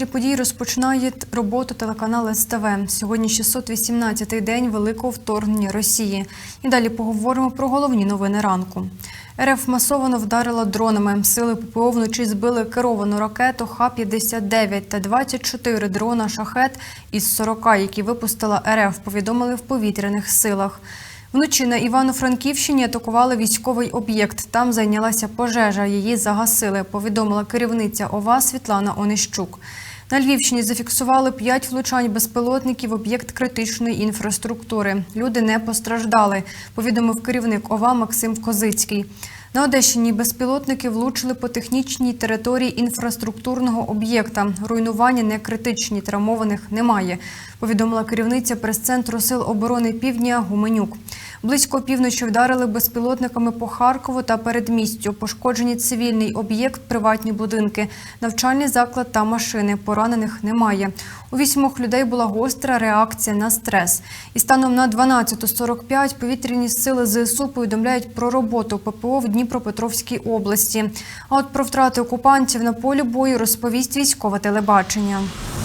Центрі подій розпочинає роботу телеканал СТВ. Сьогодні 618-й день великого вторгнення Росії. І далі поговоримо про головні новини ранку. РФ масово вдарила дронами. Сили ППО вночі збили керовану ракету Х-59 та 24 дрона «Шахет» із 40, які випустила РФ, повідомили в повітряних силах. Вночі на Івано-Франківщині атакували військовий об'єкт. Там зайнялася пожежа. Її загасили, повідомила керівниця ОВА Світлана Онищук. На Львівщині зафіксували п'ять влучань безпілотників в об'єкт критичної інфраструктури. Люди не постраждали, повідомив керівник ОВА Максим Козицький. На Одещині безпілотники влучили по технічній території інфраструктурного об'єкта. Руйнування не критичні, травмованих немає, повідомила керівниця прес-центру Сил оборони Півдня Гуменюк. Близько півночі вдарили безпілотниками по Харкову та передмістю. Пошкоджені цивільний об'єкт, приватні будинки, навчальний заклад та машини. Поранених немає. У вісьмох людей була гостра реакція на стрес. І станом на 12.45 повітряні сили ЗСУ повідомляють про роботу ППО в Дніпропетровській області. А от про втрати окупантів на полі бою розповість військове телебачення.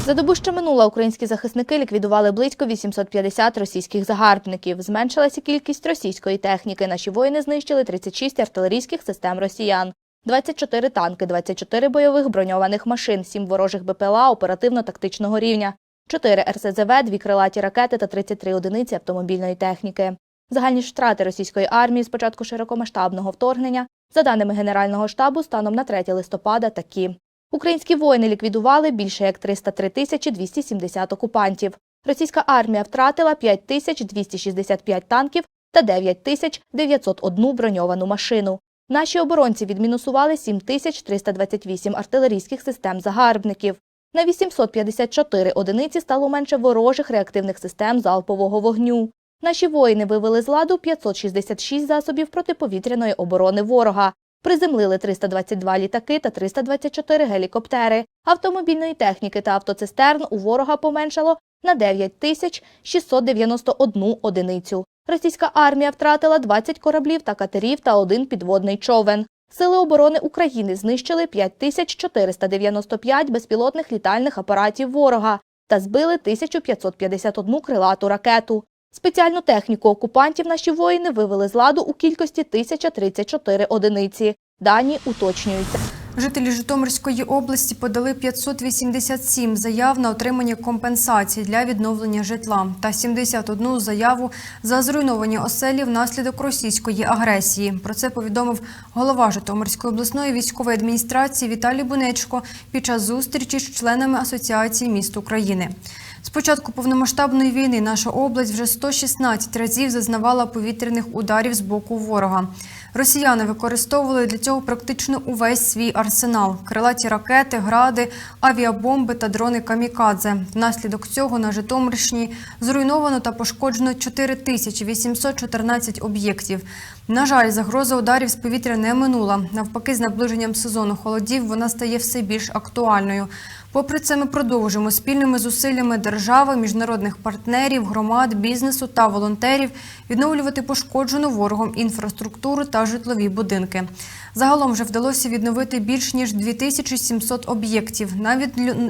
За добу, що минула, українські захисники ліквідували близько 850 російських загарбників. Зменшилася кількість російської техніки. Наші воїни знищили 36 артилерійських систем росіян, 24 танки, 24 бойових броньованих машин, 7 ворожих БПЛА оперативно-тактичного рівня, 4 РСЗВ, 2 крилаті ракети та 33 одиниці автомобільної техніки. Загальні втрати російської армії з початку широкомасштабного вторгнення, за даними Генерального штабу, станом на 3 листопада такі. Українські воїни ліквідували більше як 303 тисячі 270 окупантів. Російська армія втратила 5 тисяч 265 танків та 9 тисяч 901 броньовану машину. Наші оборонці відмінусували 7 тисяч 328 артилерійських систем загарбників. На 854 одиниці стало менше ворожих реактивних систем залпового вогню. Наші воїни вивели з ладу 566 засобів протиповітряної оборони ворога, Приземлили 322 літаки та 324 гелікоптери. Автомобільної техніки та автоцистерн у ворога поменшало на 9 тисяч 691 одиницю. Російська армія втратила 20 кораблів та катерів та один підводний човен. Сили оборони України знищили 5495 безпілотних літальних апаратів ворога та збили 1551 крилату ракету. Спеціальну техніку окупантів наші воїни вивели з ладу у кількості 1034 одиниці. Дані уточнюються. Жителі Житомирської області подали 587 заяв на отримання компенсацій для відновлення житла та 71 заяву за зруйновані оселі внаслідок російської агресії. Про це повідомив голова Житомирської обласної військової адміністрації Віталій Бунечко під час зустрічі з членами Асоціації міст України. З початку повномасштабної війни наша область вже 116 разів зазнавала повітряних ударів з боку ворога. Росіяни використовували для цього практично увесь свій арсенал: крилаті ракети, гради, авіабомби та дрони камікадзе. Внаслідок цього на Житомирщині зруйновано та пошкоджено 4814 об'єктів. На жаль, загроза ударів з повітря не минула. Навпаки, з наближенням сезону холодів вона стає все більш актуальною. Попри це, ми продовжуємо спільними зусиллями держави, міжнародних партнерів, громад, бізнесу та волонтерів відновлювати пошкоджену ворогом інфраструктуру та житлові будинки. Загалом вже вдалося відновити більш ніж 2700 об'єктів.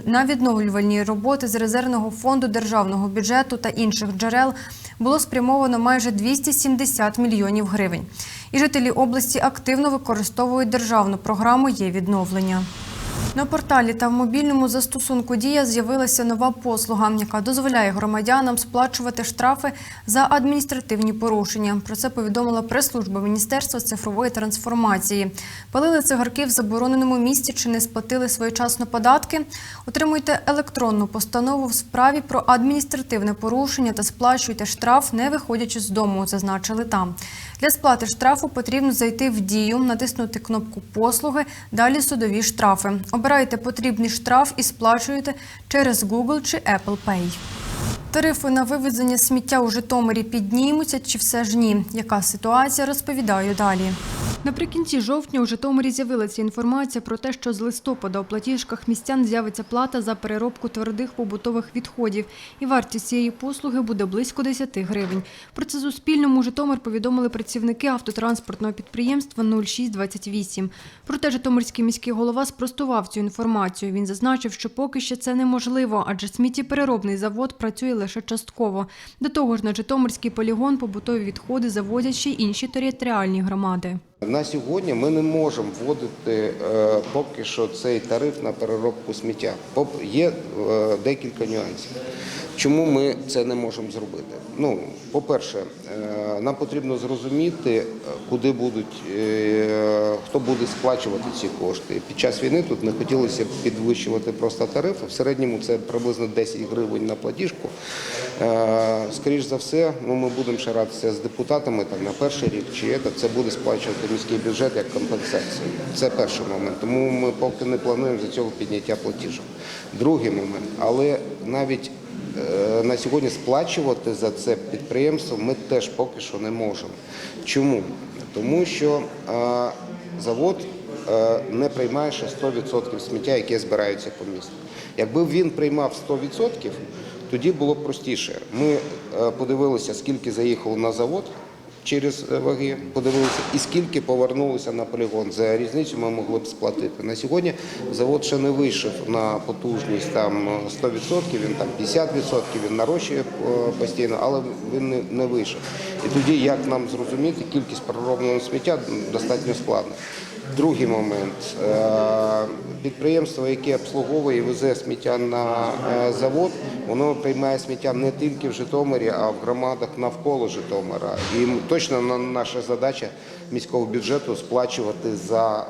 На відновлювальні роботи з резервного фонду державного бюджету та інших джерел було спрямовано майже 270 мільйонів гривень. І жителі області активно використовують державну програму «Є відновлення». На порталі та в мобільному застосунку Дія з'явилася нова послуга, яка дозволяє громадянам сплачувати штрафи за адміністративні порушення. Про це повідомила прес-служба Міністерства цифрової трансформації. Палили цигарки в забороненому місці чи не сплатили своєчасно податки. Отримуйте електронну постанову в справі про адміністративне порушення та сплачуйте штраф, не виходячи з дому. Зазначили там. Для сплати штрафу потрібно зайти в дію, натиснути кнопку послуги, далі судові штрафи. Обирайте потрібний штраф і сплачуєте через Google чи Apple Pay. Тарифи на вивезення сміття у Житомирі піднімуться чи все ж ні? Яка ситуація? Розповідаю далі. Наприкінці жовтня у Житомирі з'явилася інформація про те, що з листопада у платіжках містян з'явиться плата за переробку твердих побутових відходів, і вартість цієї послуги буде близько 10 гривень. Про це Суспільному Житомир повідомили працівники автотранспортного підприємства 0628. Проте Житомирський міський голова спростував цю інформацію. Він зазначив, що поки що це неможливо, адже сміттєпереробний завод працює лише частково. До того ж, на Житомирський полігон побутові відходи завозять ще й інші територіальні громади. На сьогодні ми не можемо вводити е, поки що цей тариф на переробку сміття. Є е, декілька нюансів. Чому ми це не можемо зробити? Ну, по-перше, е, нам потрібно зрозуміти, е, куди будуть, е, хто буде сплачувати ці кошти. Під час війни тут не хотілося б підвищувати просто тарифи. В середньому це приблизно 10 гривень на платіжку. Е, Скоріш за все, ну, ми будемо ще радитися з депутатами там, на перший рік, чи це, буде сплачувати міський бюджет як компенсацію. Це перший момент. Тому ми поки не плануємо за цього підняття платіжок. Другий момент, але навіть на сьогодні сплачувати за це підприємство ми теж поки що не можемо. Чому? Тому що е, завод е, не приймає ще 100% сміття, яке збирається по місту. Якби він приймав 100%, тоді було б простіше. Ми е, подивилися, скільки заїхало на завод через е, ваги, подивилися, і скільки повернулося на полігон. За різницю ми могли б сплатити. На сьогодні завод ще не вийшов на потужність там е, 100%, він там 50%, він нарощує е, постійно, але він не, вийшов. І тоді як нам зрозуміти, кількість переробленого сміття достатньо складно. Другий момент. Е, Підприємство, яке обслуговує і везе сміття на е, завод, воно приймає сміття не тільки в Житомирі, а в громадах навколо Житомира. І точно на- наша задача міського бюджету сплачувати за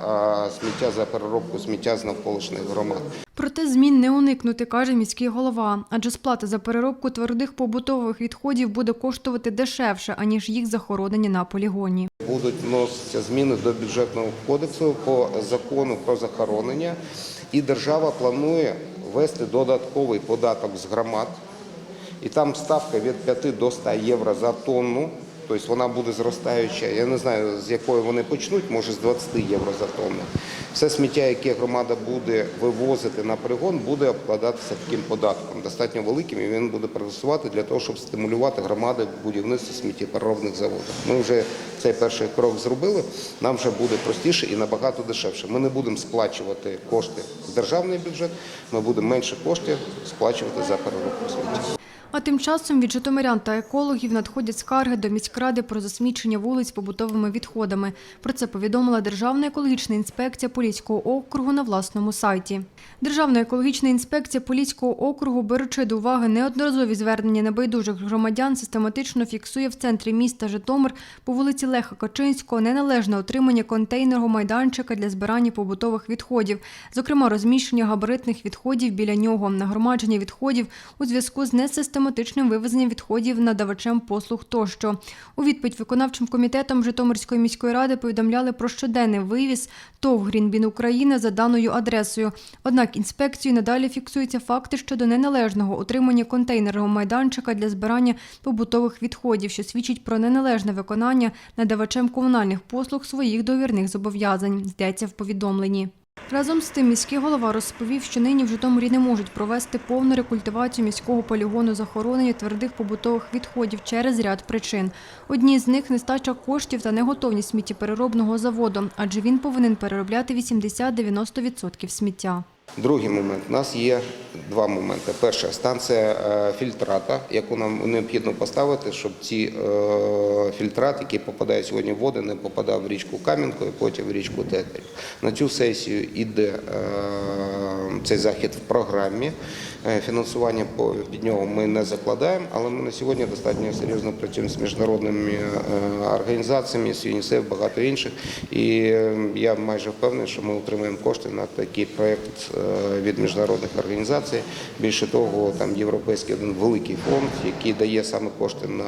сміття, за переробку сміття з навколишніх громад. Проте змін не уникнути, каже міський голова, адже сплата за переробку твердих побутових відходів буде коштувати дешевше, аніж їх захоронення на полігоні. Будуть вноситися зміни до бюджетного кодексу по закону про захоронення, і держава планує ввести додатковий податок з громад. І там ставка від 5 до 100 євро за тонну. Тобто вона буде зростаюча. Я не знаю, з якої вони почнуть, може з 20 євро за тонну. Все сміття, яке громада буде вивозити на полігон, буде обкладатися таким податком, достатньо великим, і він буде працювати для того, щоб стимулювати громади в будівництві сміттєпереробних заводів. Ми вже цей перший крок зробили. Нам вже буде простіше і набагато дешевше. Ми не будемо сплачувати кошти в державний бюджет, ми будемо менше коштів сплачувати за переробку сміття. А тим часом від житомирян та екологів надходять скарги до міськради про засмічення вулиць побутовими відходами. Про це повідомила Державна екологічна інспекція Поліського округу на власному сайті. Державна екологічна інспекція Поліського округу, беручи до уваги неодноразові звернення небайдужих громадян, систематично фіксує в центрі міста Житомир по вулиці Леха Качинського неналежне отримання контейнерного майданчика для збирання побутових відходів, зокрема розміщення габаритних відходів біля нього, нагромадження відходів у зв'язку з несистематичним вивезенням відходів надавачем послуг тощо. У відповідь виконавчим комітетом Житомирської міської ради повідомляли про щоденний вивіз ТОВ «Грінбін Україна» за даною адресою. Однак інспекцією надалі фіксуються факти щодо неналежного утримання контейнерного майданчика для збирання побутових відходів, що свідчить про неналежне виконання надавачем комунальних послуг своїх довірних зобов'язань, йдеться в повідомленні. Разом з тим міський голова розповів, що нині в Житомирі не можуть провести повну рекультивацію міського полігону захоронення твердих побутових відходів через ряд причин. Одні з них нестача коштів та неготовність сміттєпереробного заводу, адже він повинен переробляти 80-90% сміття. Другий момент. У нас є два моменти. Перша станція е, фільтрата, яку нам необхідно поставити, щоб ці е, фільтрати, які попадають сьогодні в воду, не попадав в річку Кам'янку і потім в річку Тетерів. На цю сесію йде е, цей захід в програмі. Е, Фінансування під нього ми не закладаємо, але ми на сьогодні достатньо серйозно працюємо з міжнародними е, організаціями, з ЮНІСЕФ, багато інших. І е, я майже впевнений, що ми отримаємо кошти на такий проєкт від міжнародних організацій. Більше того, там європейський один великий фонд, який дає саме кошти на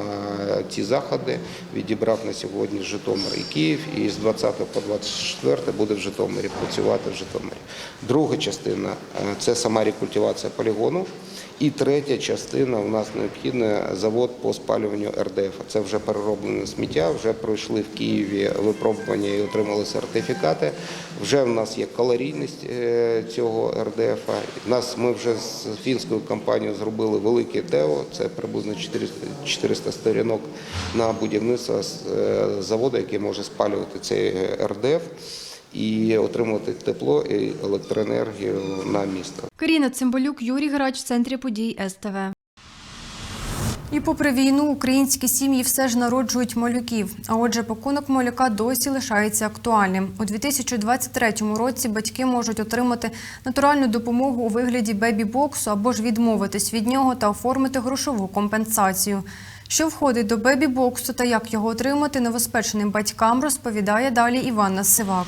ці заходи, відібрав на сьогодні Житомир і Київ, і з 20 по 24 буде в Житомирі працювати в Житомирі. Друга частина це сама рекультивація полігону. І третя частина у нас необхідна завод по спалюванню РДФ. Це вже перероблене сміття, вже пройшли в Києві випробування і отримали сертифікати. Вже в нас є калорійність е, цього РДФ. Нас ми вже з фінською компанією зробили велике ТЕО, це приблизно 400 400 сторінок на будівництво е, заводу, який може спалювати цей РДФ і отримувати тепло і електроенергію на місто. Каріна Цимбалюк, Юрій Грач в центрі подій СТВ. І попри війну українські сім'ї все ж народжують малюків. А отже, пакунок малюка досі лишається актуальним. У 2023 році батьки можуть отримати натуральну допомогу у вигляді бебі-боксу або ж відмовитись від нього та оформити грошову компенсацію. Що входить до бебі-боксу та як його отримати новоспеченим батькам, розповідає далі Іванна Сивак.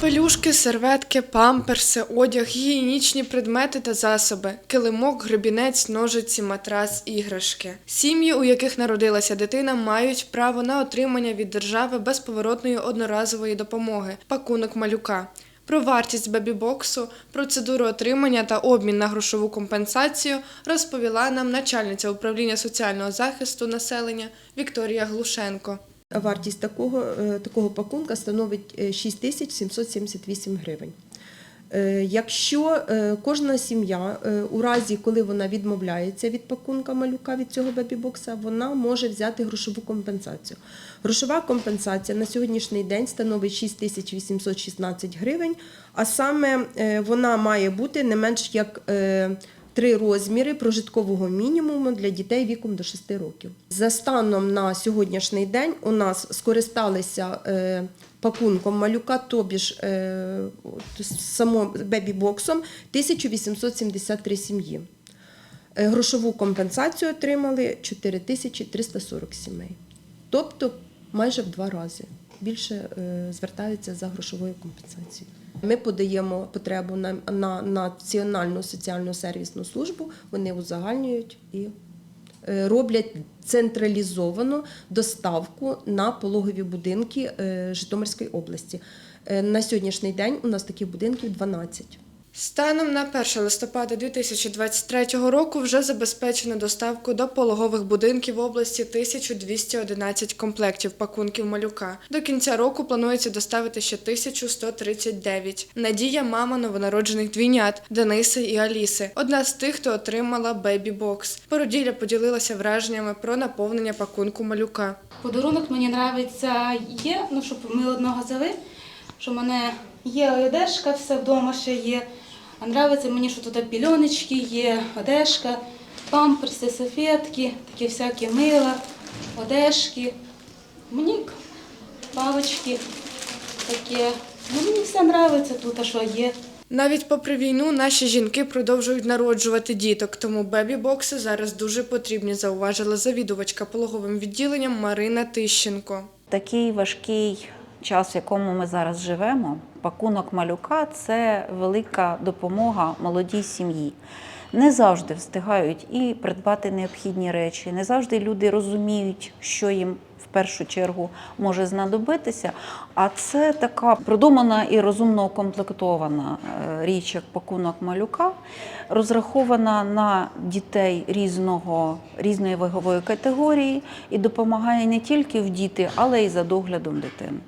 Пелюшки, серветки, памперси, одяг, гігієнічні предмети та засоби, килимок, гребінець, ножиці, матрас, іграшки. Сім'ї, у яких народилася дитина, мають право на отримання від держави безповоротної одноразової допомоги пакунок малюка. Про вартість бебі-боксу, процедуру отримання та обмін на грошову компенсацію розповіла нам начальниця управління соціального захисту населення Вікторія Глушенко. Вартість такого, е, такого пакунка становить е, 6778 гривень. Е, Якщо е, кожна сім'я е, у разі, коли вона відмовляється від пакунка малюка від цього бебі-бокса, вона може взяти грошову компенсацію. Грошова компенсація на сьогоднішній день становить 6816 гривень, а саме е, вона має бути не менш як е, три розміри прожиткового мінімуму для дітей віком до 6 років. За станом на сьогоднішній день у нас скористалися е, пакунком малюка, тобі ж е, само бебі-боксом 1873 сім'ї. Е, Грошову компенсацію отримали 4340 сімей. Тобто майже в два рази більше звертаються за грошовою компенсацією. Ми подаємо потребу на, на Національну соціальну сервісну службу, вони узагальнюють і е, роблять централізовану доставку на пологові будинки е, Житомирської області. Е, На сьогоднішній день у нас таких будинків 12. Станом на 1 листопада 2023 року вже забезпечено доставку до пологових будинків області 1211 комплектів пакунків малюка. До кінця року планується доставити ще 1139. Надія мама новонароджених двійнят Дениси і Аліси. Одна з тих, хто отримала бейбі-бокс. Породілля поділилася враженнями про наповнення пакунку малюка. Подарунок мені подобається є, ну щоб ми одного взяли, що в мене є одежка, все вдома ще є. А подобається мені, що тут пільоночки є, одежка, памперси, салфетки, такі всякі мила, одежки. Мені палочки таке. Ну, мені все подобається тут, а що є. Навіть попри війну наші жінки продовжують народжувати діток, тому бебі-бокси зараз дуже потрібні, зауважила завідувачка пологовим відділенням Марина Тищенко. Такий важкий час, в якому ми зараз живемо, пакунок малюка це велика допомога молодій сім'ї. Не завжди встигають і придбати необхідні речі, не завжди люди розуміють, що їм в першу чергу може знадобитися. А це така продумана і розумно укомплектована е, річ, як пакунок малюка, розрахована на дітей різного, різної вагової категорії і допомагає не тільки в діти, але й за доглядом дитини.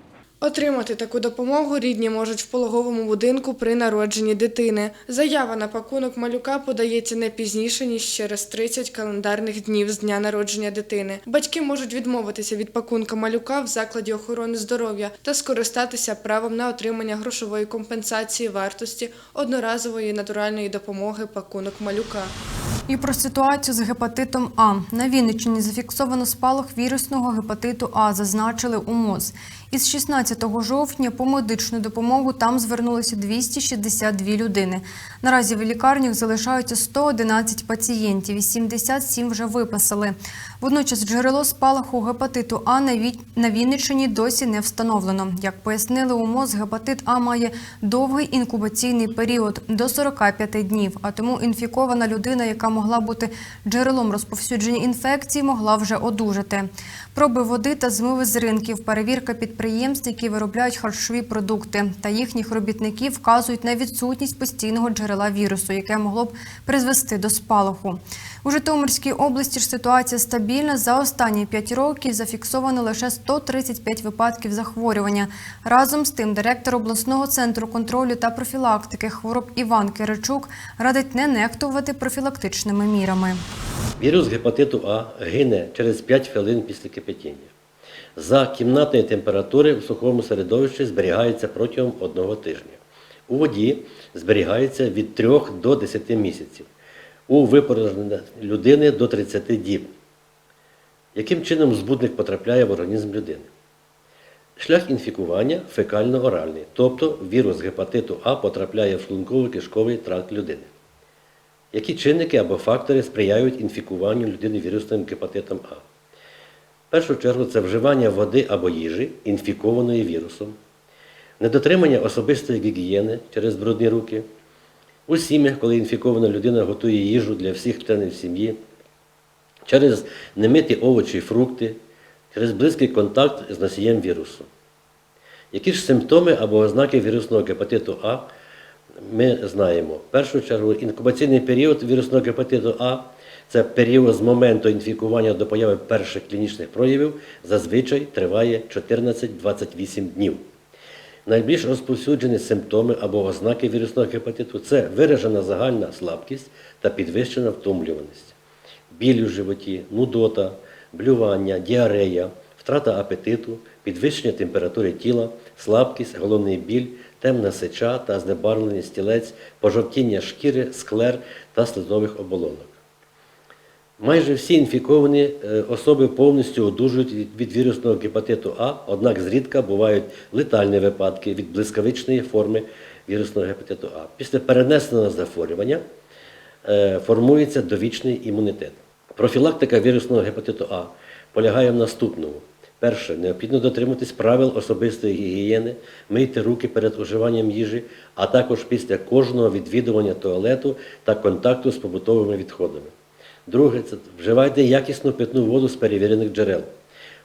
Отримати таку допомогу рідні можуть в пологовому будинку при народженні дитини. Заява на пакунок малюка подається не пізніше ніж через 30 календарних днів з дня народження дитини. Батьки можуть відмовитися від пакунка малюка в закладі охорони здоров'я та скористатися правом на отримання грошової компенсації вартості одноразової натуральної допомоги пакунок малюка. І про ситуацію з гепатитом А на Вінниччині зафіксовано спалах вірусного гепатиту А, зазначили у МОЗ. Із 16 жовтня по медичну допомогу там звернулися 262 людини. Наразі в лікарнях залишаються 111 пацієнтів, і 77 вже виписали. Водночас джерело спалаху гепатиту А на Ві- на Вінниччині досі не встановлено. Як пояснили у МОЗ, гепатит А має довгий інкубаційний період до 45 днів, а тому інфікована людина, яка могла бути джерелом розповсюдження інфекції, могла вже одужати. Проби води та змиви з ринків, перевірка підприємств, які виробляють харчові продукти, та їхніх робітників вказують на відсутність постійного джерела вірусу, яке могло б призвести до спалаху. У Житомирській області ж ситуація стабільна. За останні 5 років зафіксовано лише 135 випадків захворювання. Разом з тим, директор обласного центру контролю та профілактики хвороб Іван Киричук радить не нехтувати профілактичними мірами. Вірус гепатиту А гине через 5 хвилин після кипятіння. За кімнатної температури в сухому середовищі зберігається протягом одного тижня. У воді зберігається від 3 до 10 місяців. У випорожнення людини до 30 діб. Яким чином збудник потрапляє в організм людини? Шлях інфікування фекально-оральний, тобто вірус гепатиту А потрапляє в шлунково-кишковий тракт людини. Які чинники або фактори сприяють інфікуванню людини вірусним гепатитом А? В першу чергу це вживання води або їжі, інфікованої вірусом, недотримання особистої гігієни через брудні руки, у сім'ях, коли інфікована людина готує їжу для всіх членів сім'ї, через немиті овочі і фрукти, через близький контакт з носієм вірусу. Які ж симптоми або ознаки вірусного гепатиту А ми знаємо? В першу чергу інкубаційний період вірусного гепатиту А це період з моменту інфікування до появи перших клінічних проявів, зазвичай триває 14-28 днів. Найбільш розповсюджені симптоми або ознаки вірусного гепатиту це виражена загальна слабкість та підвищена втомлюваність, біль у животі, нудота, блювання, діарея, втрата апетиту, підвищення температури тіла, слабкість, головний біль, темна сеча та знебарвлений стілець, пожовтіння шкіри, склер та слизових оболонок. Майже всі інфіковані е, особи повністю одужують від- від вірусного гепатиту А, однак зрідка бувають летальні випадки від блискавичної форми вірусного гепатиту А. Після перенесеного захворювання е, формується довічний імунітет. Профілактика вірусного гепатиту А полягає в наступному. Перше, необхідно дотримуватись правил особистої гігієни, мийте руки перед уживанням їжі, а також після кожного відвідування туалету та контакту з побутовими відходами. Друге, це вживайте якісну питну воду з перевірених джерел.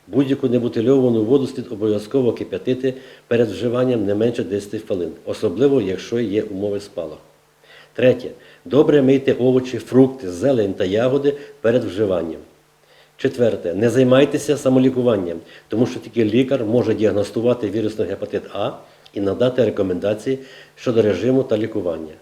Будь-яку небутильовану воду слід обов'язково кип'ятити перед вживанням не менше 10 хвилин, особливо якщо є умови спалаху. Третє. Добре мийте овочі, фрукти, зелень та ягоди перед вживанням. Четверте. Не займайтеся самолікуванням, тому що тільки лікар може діагностувати вірусний гепатит А і надати рекомендації щодо режиму та лікування.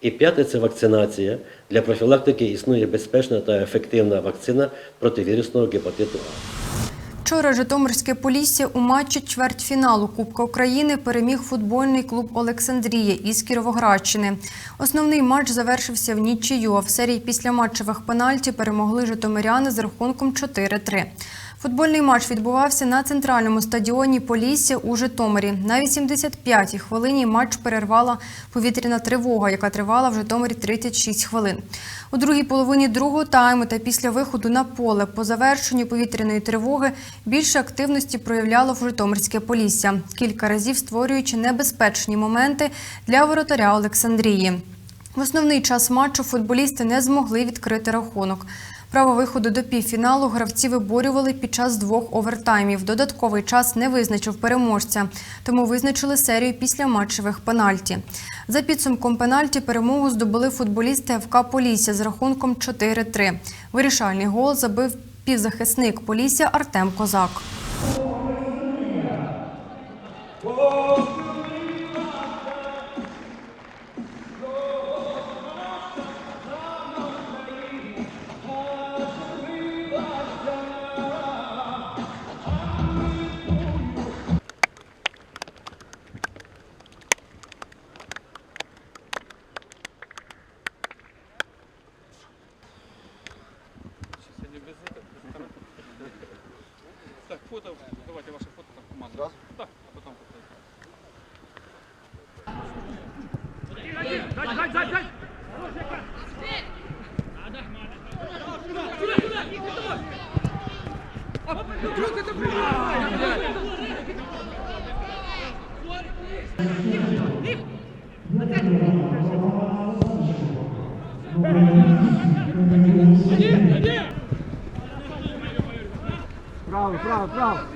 І п'яте це вакцинація. Для профілактики існує безпечна та ефективна вакцина проти вірусного гепатиту А. Вчора Житомирське Полісся у матчі чвертьфіналу Кубка України переміг футбольний клуб Олександрія із Кіровоградщини. Основний матч завершився в нічию, а в серії післяматчевих пенальті перемогли житомиряни з рахунком 4-3. Футбольний матч відбувався на центральному стадіоні Полісся у Житомирі. На 85-й хвилині матч перервала повітряна тривога, яка тривала в Житомирі 36 хвилин. У другій половині другого тайму та після виходу на поле по завершенню повітряної тривоги більше активності проявляло в Житомирське Полісся, кілька разів створюючи небезпечні моменти для воротаря Олександрії. В основний час матчу футболісти не змогли відкрити рахунок. Право виходу до півфіналу гравці виборювали під час двох овертаймів. Додатковий час не визначив переможця, тому визначили серію після матчевих пенальті. За підсумком пенальті перемогу здобули футболісти ФК Полісся з рахунком 4-3. Вирішальний гол забив півзахисник Полісся Артем Козак. Право, право, право.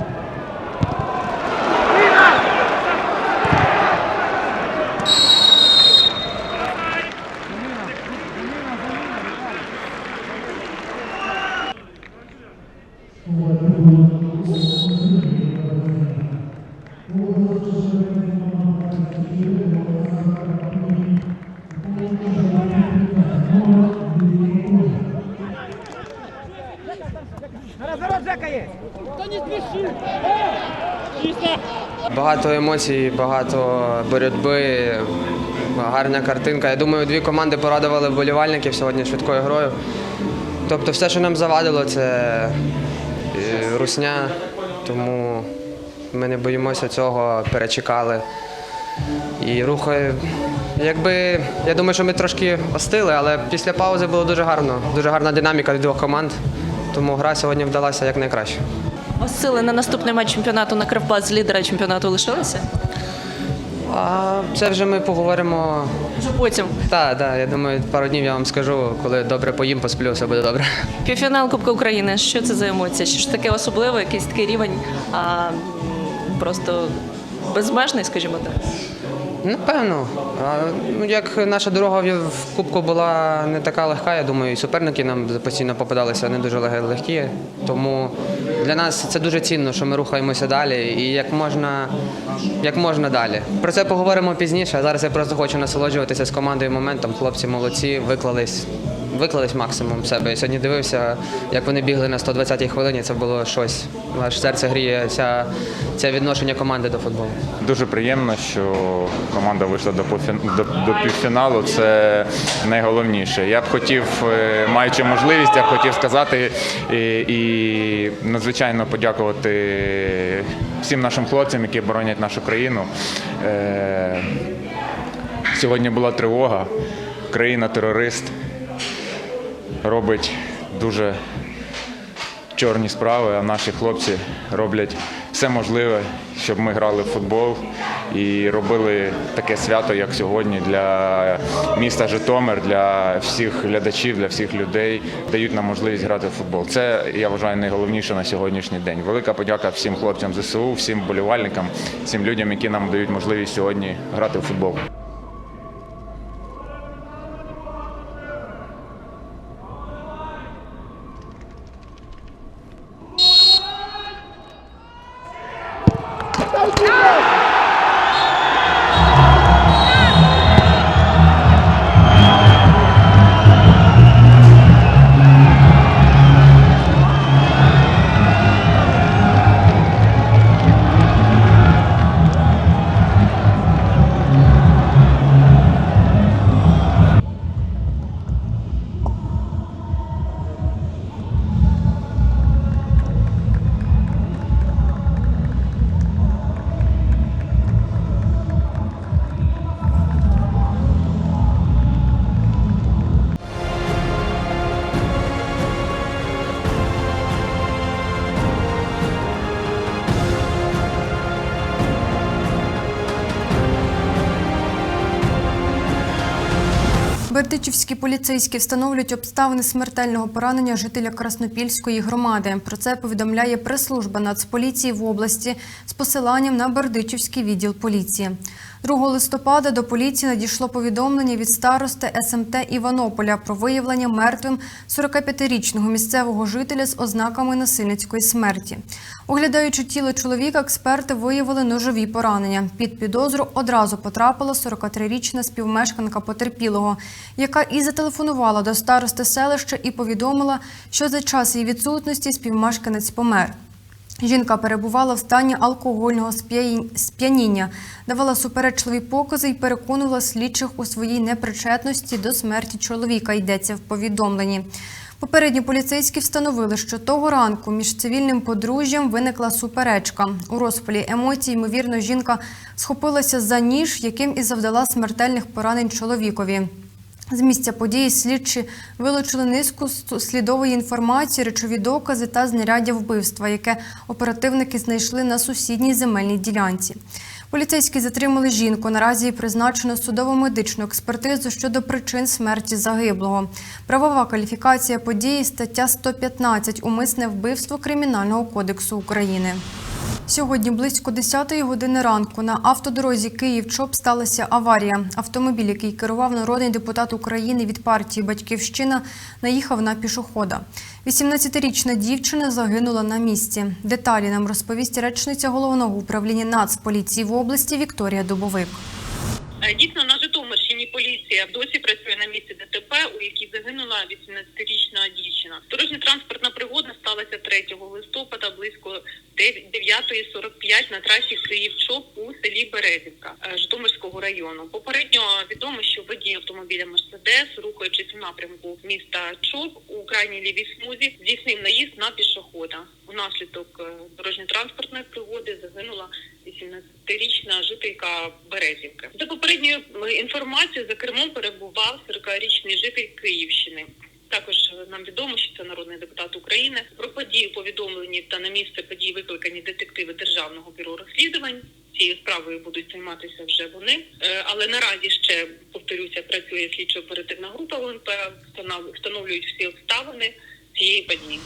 емоцій, багато боротьби, гарна картинка. Я думаю, дві команди порадували вболівальників сьогодні швидкою грою. Тобто все, що нам завадило, це е, русня, тому ми не боїмося цього, перечекали. І рухає. Якби я думаю, що ми трошки остили, але після паузи було дуже гарно. Дуже гарна динаміка від двох команд. Тому гра сьогодні вдалася як найкраще. Сили на наступний матч чемпіонату на Кривбас з лідера чемпіонату лишилися? А це вже ми поговоримо. Вже потім. Так, так, я думаю, пару днів я вам скажу, коли добре поїм, посплю, все буде добре. Півфінал Кубка України. Що це за емоція? Що ж таке особливе, якийсь такий рівень, а просто безмежний, скажімо так. Напевно. А, ну, як наша дорога в Кубку була не така легка, я думаю, і суперники нам постійно попадалися не дуже легкі. Тому для нас це дуже цінно, що ми рухаємося далі і як можна, як можна далі. Про це поговоримо пізніше. Зараз я просто хочу насолоджуватися з командою моментом. Хлопці молодці, виклались. Виклались максимум себе. Я сьогодні дивився, як вони бігли на 120-й хвилині. Це було щось. Аж серце гріє ця, це відношення команди до футболу. Дуже приємно, що команда вийшла до, до, до півфіналу. Це найголовніше. Я б хотів, е, маючи можливість, я б хотів сказати і, і надзвичайно подякувати всім нашим хлопцям, які боронять нашу країну. Е, Сьогодні була тривога. Країна-терорист робить дуже чорні справи, а наші хлопці роблять все можливе, щоб ми грали в футбол і робили таке свято, як сьогодні, для міста Житомир, для всіх глядачів, для всіх людей, дають нам можливість грати в футбол. Це я вважаю найголовніше на сьогоднішній день. Велика подяка всім хлопцям ЗСУ, всім болівальникам, всім людям, які нам дають можливість сьогодні грати в футбол. Бердичівські поліцейські встановлюють обставини смертельного поранення жителя Краснопільської громади. Про це повідомляє прес-служба Нацполіції в області з посиланням на Бердичівський відділ поліції. 2 листопада до поліції надійшло повідомлення від старости СМТ Іванополя про виявлення мертвим 45-річного місцевого жителя з ознаками насильницької смерті. Оглядаючи тіло чоловіка, експерти виявили ножові поранення. Під підозру одразу потрапила 43-річна співмешканка потерпілого, яка і зателефонувала до старости селища і повідомила, що за час її відсутності співмешканець помер. Жінка перебувала в стані алкогольного сп'яніння, давала суперечливі покази і переконувала слідчих у своїй непричетності до смерті чоловіка. Йдеться в повідомленні. Попередні поліцейські встановили, що того ранку між цивільним подружжям виникла суперечка. У розпалі емоцій, ймовірно, жінка схопилася за ніж, яким і завдала смертельних поранень чоловікові. З місця події слідчі вилучили низку слідової інформації, речові докази та знаряддя вбивства, яке оперативники знайшли на сусідній земельній ділянці. Поліцейські затримали жінку. Наразі їй призначено судово-медичну експертизу щодо причин смерті загиблого. Правова кваліфікація події стаття 115 умисне вбивство Кримінального кодексу України. Сьогодні близько 10-ї години ранку на автодорозі Київ-Чоп сталася аварія. Автомобіль, який керував народний депутат України від партії Батьківщина, наїхав на пішохода. 18-річна дівчина загинула на місці. Деталі нам розповість речниця головного управління Нацполіції в області Вікторія Дубовик. Е, Дійсно, поліція досі працює на місці ДТП, у якій загинула 18-річна дівчина. Дорожньо-транспортна пригода сталася 3 листопада близько 9.45 на трасі Київ-Чоп у селі Березівка е, Житомирського району. Попередньо відомо, що водій автомобіля Мерседес, рухаючись у напрямку міста Чоп у крайній лівій смузі, здійснив наїзд на пішохода. Унаслідок е, дорожньо-транспортної пригоди загинула 18-річна жителька Березівки. За попередньою е, інформацією, за кермом перебував 40-річний житель Київщини. Також нам відомо, що це народний депутат України. Про подію повідомлені та на місце подій викликані детективи Державного бюро розслідувань. Цією справою будуть займатися вже вони, Е, але наразі ще повторюся, працює слідчо-оперативна група ОНП, встанов- встановлюють всі обставини цієї події.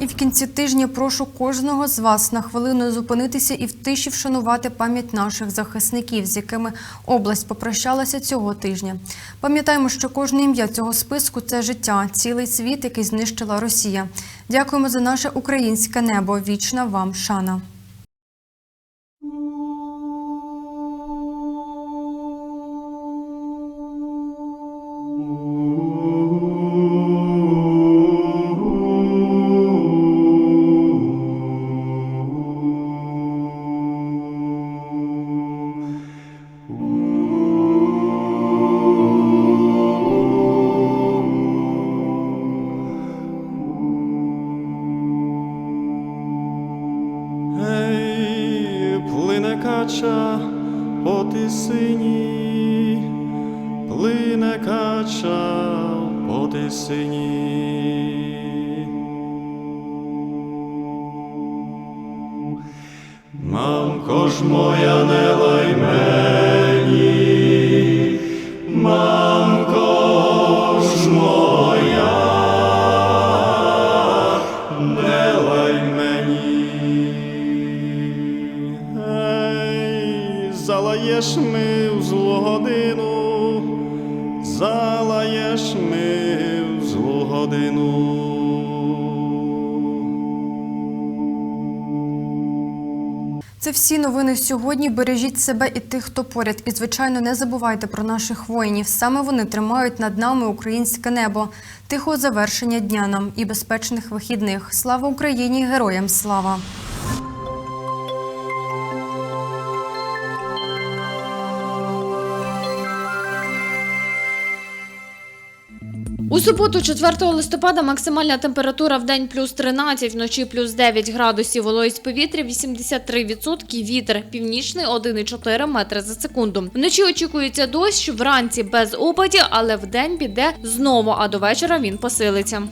І в кінці тижня прошу кожного з вас на хвилину зупинитися і в тиші вшанувати пам'ять наших захисників, з якими область попрощалася цього тижня. Пам'ятаємо, що кожне ім'я цього списку це життя, цілий світ, який знищила Росія. Дякуємо за наше українське небо. Вічна вам шана. Плине кача по тисині. Мамко ж моя не лай всі новини сьогодні. Бережіть себе і тих, хто поряд. І, звичайно, не забувайте про наших воїнів. Саме вони тримають над нами українське небо. Тихого завершення дня нам і безпечних вихідних. Слава Україні! Героям слава! У суботу, 4 листопада, максимальна температура в день плюс 13, вночі плюс 9 градусів, вологість повітря 83%, вітер північний 1,4 метри за секунду. Вночі очікується дощ, вранці без опадів, але в день піде знову, а до вечора він посилиться.